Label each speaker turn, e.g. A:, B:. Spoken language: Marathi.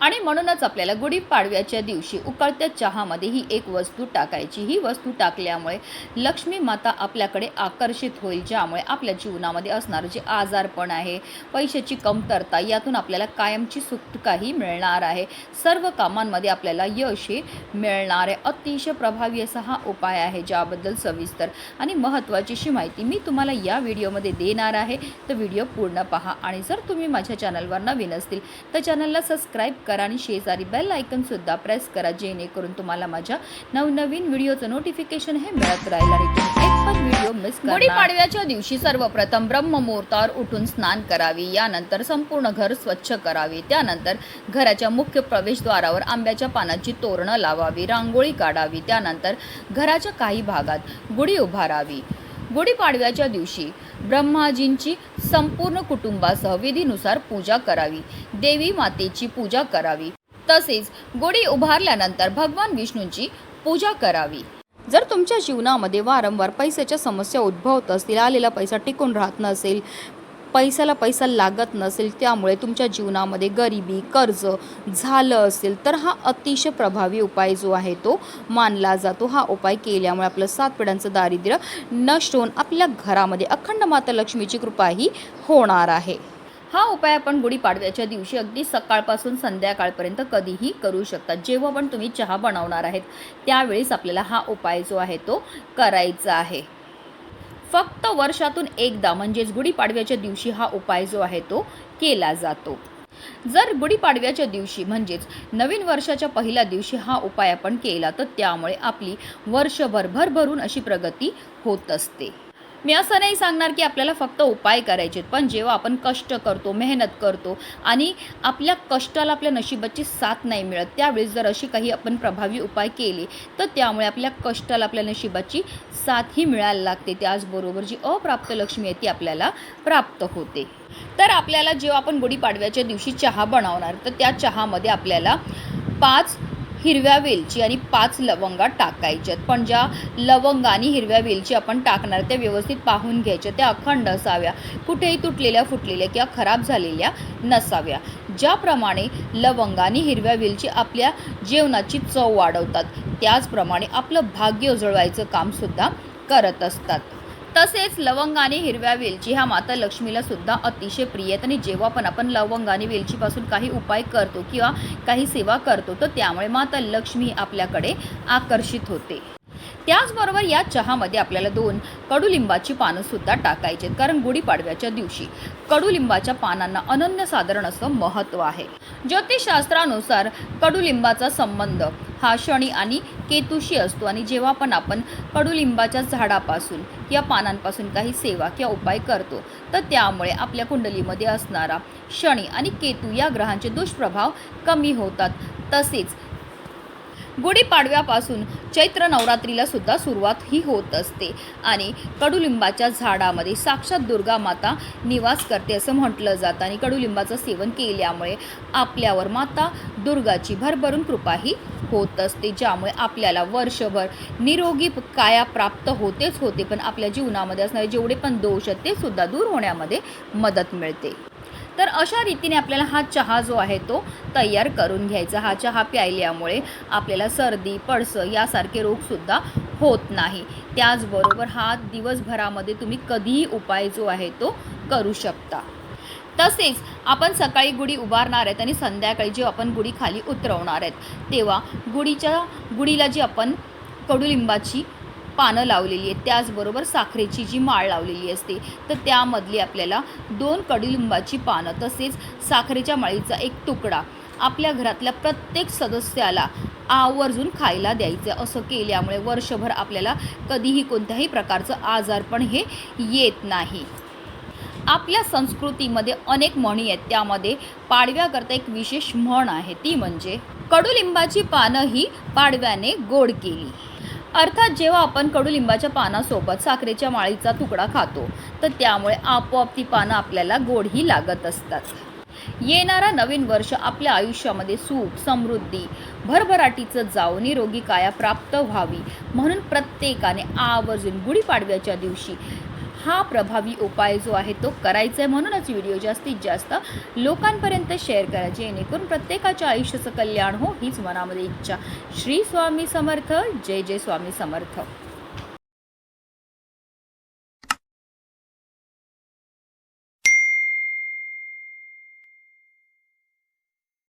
A: आणि म्हणूनच आपल्याला गुढीपाडव्याच्या दिवशी उकळत्या चहामध्ये ही एक वस्तू टाकायची. ही वस्तू टाकल्यामुळे लक्ष्मी माता आपल्याकडे आकर्षित होईल ज्यामुळे आपल्या जीवनामध्ये असणारं जे आजारपण आहे पैशाची कमतरता यातून आपल्याला कायमची सुटकाही मिळणार आहे. सर्व कामांमध्ये आपल्याला यश हे मिळणार आहे. अतिशय प्रभावी असा हा उपाय आहे ज्याबद्दल सविस्तर आणि महत्त्वाची अशी माहिती मी तुम्हाला या व्हिडिओमध्ये देणार आहे. तर व्हिडिओ पूर्ण पहा आणि जर तुम्ही माझ्या चॅनलवर नवीन असतील तर चॅनलला सबस्क्राईब करा आणि शेजारी बेल आयकनसुद्धा प्रेस करा जेणेकरून तुम्हाला माझ्या नवनवीन व्हिडिओचं नोटिफिकेशन हे मिळत राहील आणि तुम्ही एक पण व्हिडिओ मिस गुढीपाडव्याच्या दिवशी सर्वप्रथम ब्रह्ममुहूर्तावर उठून स्नान करावे यानंतर संपूर्ण घर स्वच्छ करावे त्यानंतर घराच्या मुख्य प्रवेशद्वारावर आंब्याच्या पानाची तोरणं लावावी रांगोळी काढावी त्यानंतर घराच्या काही भागात गुढी उभारावी. गुढीपाडव्याच्या दिवशी ब्रह्माजींची संपूर्ण कुटुंबासह विधीनुसार पूजा करावी. देवी मातेची पूजा करावी. तसेच गुढी उभारल्यानंतर भगवान विष्णूंची पूजा करावी. जर तुमच्या जीवनामध्ये वारंवार पैशाच्या समस्या उद्भवत असतील आलेला पैसा टिकून राहत नसेल पैशाला पैसा लागत नसेल त्यामुळे तुमच्या जीवनामध्ये गरिबी कर्ज झालं असेल तर हा अतिशय प्रभावी उपाय जो आहे तो मानला जातो. हा उपाय केल्यामुळे आपलं सात पिढ्यांचं दारिद्र्य नष्ट होऊन आपल्या घरामध्ये अखंड माता लक्ष्मीची कृपाही होणार आहे. हा उपाय आपण गुढीपाडव्याच्या दिवशी अगदी सकाळपासून संध्याकाळपर्यंत कधीही करू शकता. जेव्हा पण तुम्ही चहा बनवणार आहेत त्यावेळेस आपल्याला हा उपाय जो आहे तो करायचा आहे. फक्त वर्षातून एकदा म्हणजेच गुढीपाडव्याच्या दिवशी हा उपाय जो आहे तो केला जातो. जर गुढीपाडव्याच्या दिवशी म्हणजेच नवीन वर्षाच्या पहिल्या दिवशी हा उपाय आपण केला तर त्यामुळे आपली वर्षभर भरभरून अशी प्रगती होत असते. मी असं नाही सांगणार की आपल्याला फक्त उपाय करायचे पण जेव्हा आपण कष्ट करतो मेहनत करतो आणि आपल्या कष्टाला आपल्या नशिबाची साथ नाही मिळत त्यावेळेस जर अशी काही आपण प्रभावी उपाय केले तर त्यामुळे आपल्या कष्टाला आपल्या नशिबाची साथ ही मिळायला लागते. त्याचबरोबर जी अप्राप्त लक्ष्मी आहे ती आपल्याला प्राप्त होते. तर आपल्याला जेव्हा आपण गुढीपाडव्याच्या दिवशी चहा बनवणार तर त्या चहामध्ये आपल्याला पाच हिरव्या वेलची आणि पाच लवंगा टाकायच्यात. पण ज्या लवंगा आणि हिरव्या वेलची आपण टाकणार त्या व्यवस्थित पाहून घ्यायच्या त्या अखंड असाव्या. कुठेही तुटलेल्या फुटलेल्या किंवा खराब झालेल्या नसाव्या. ज्याप्रमाणे लवंगा आणि हिरव्या वेलची आपल्या जेवणाची चव वाढवतात त्याचप्रमाणे आपलं भाग्य उजळवायचं कामसुद्धा करत असतात. तसेच लवंग आणि हिरव्या वेलची ह्या माता लक्ष्मीला सुद्धा अतिशय प्रिय आहेत आणि जेव्हा पण आपण लवंग आणि वेलचीपासून काही उपाय करतो किंवा काही सेवा करतो तर त्यामुळे माता लक्ष्मी आपल्याकडे आकर्षित होते. त्याचबरोबर या चहामध्ये आपल्याला दोन कडुलिंबाची पानंसुद्धा टाकायची आहेत. कारण गुढीपाडव्याच्या दिवशी कडुलिंबाच्या पानांना अनन्यसाधारण असं महत्त्व आहे. ज्योतिषशास्त्रानुसार कडुलिंबाचा संबंध हा शनी आणि केतुशी असतो. आणि जेव्हा पण आपण कडुलिंबाच्या झाडापासून या पानांपासून काही सेवा किंवा उपाय करतो तर त्यामुळे आपल्या कुंडलीमध्ये असणारा शनी आणि केतू या ग्रहांचे दुष्प्रभाव कमी होतात. तसेच गुढीपाडव्यापासून चैत्र नवरात्रीला सुद्धा सुरुवात ही होत असते. आणि कडुलिंबाच्या झाडामध्ये साक्षात दुर्गा माता निवास करते असं म्हटलं जातं आणि कडुलिंबाचं सेवन केल्यामुळे आपल्यावर माता दुर्गाची भरभरून कृपाही होत असते ज्यामुळे आपल्याला वर्षभर निरोगी काया प्राप्त होतेच होते पण आपल्या जीवनामध्ये असणारे जेवढे पण दोष आहेत ते सुद्धा दूर होण्यामध्ये मदत मिळते. तर अशा रीतीने आपल्याला हा चहा जो आहे तो तयार करून घ्यायचा. हा चहा प्यायल्यामुळे आपल्याला सर्दी पडसं यासारखे रोगसुद्धा होत नाही. त्याचबरोबर हा दिवसभरामध्ये तुम्ही कधीही उपाय जो आहे तो करू शकता. तसेच आपण सकाळी गुढी उभारणार आहेत आणि संध्याकाळी जेव्हा आपण गुढी खाली उतरवणार आहेत तेव्हा गुढीच्या गुढीला जी आपण कडुलिंबाची पानं लावलेली आहेत. त्याचबरोबर साखरेची जी माळ लावलेली असते तर त्यामधली आपल्याला दोन कडुलिंबाची पानं तसेच साखरेच्या माळीचा एक तुकडा आपल्या घरातल्या प्रत्येक सदस्याला आवर्जून खायला द्यायचं. असं केल्यामुळे वर्षभर आपल्याला कधीही कोणत्याही प्रकारचं आजारपण हे येत नाही. आपल्या संस्कृतीमध्ये अनेक म्हणी आहेत. त्यामध्ये पाडव्याकरता एक विशेष म्हण आहे. ती म्हणजे कडुलिंबाची पानं ही पाडव्याने गोड केली. अर्थात जेव्हा आपण कडुलिंबाच्या पानासोबत साखरेच्या माळीचा तुकडा खातो तर त्यामुळे आपोआप ती पानं आपल्याला गोडही लागत असतात. येणारा नवीन वर्ष आपल्या आयुष्यामध्ये सुख समृद्धी भरभराटीचं जाव निरोगी काया प्राप्त व्हावी म्हणून प्रत्येकाने आवर्जून गुढीपाडव्याच्या दिवशी हा प्रभावी उपाय जो आहे तो करायचा आहे म्हणूनच व्हिडिओ जास्तीत जास्त लोकांपर्यंत शेअर करा जेणेकरून प्रत्येकाच्या आयुष्याचं कल्याण हो हीच मनामध्ये इच्छा. श्री स्वामी समर्थ जय जय स्वामी समर्थ.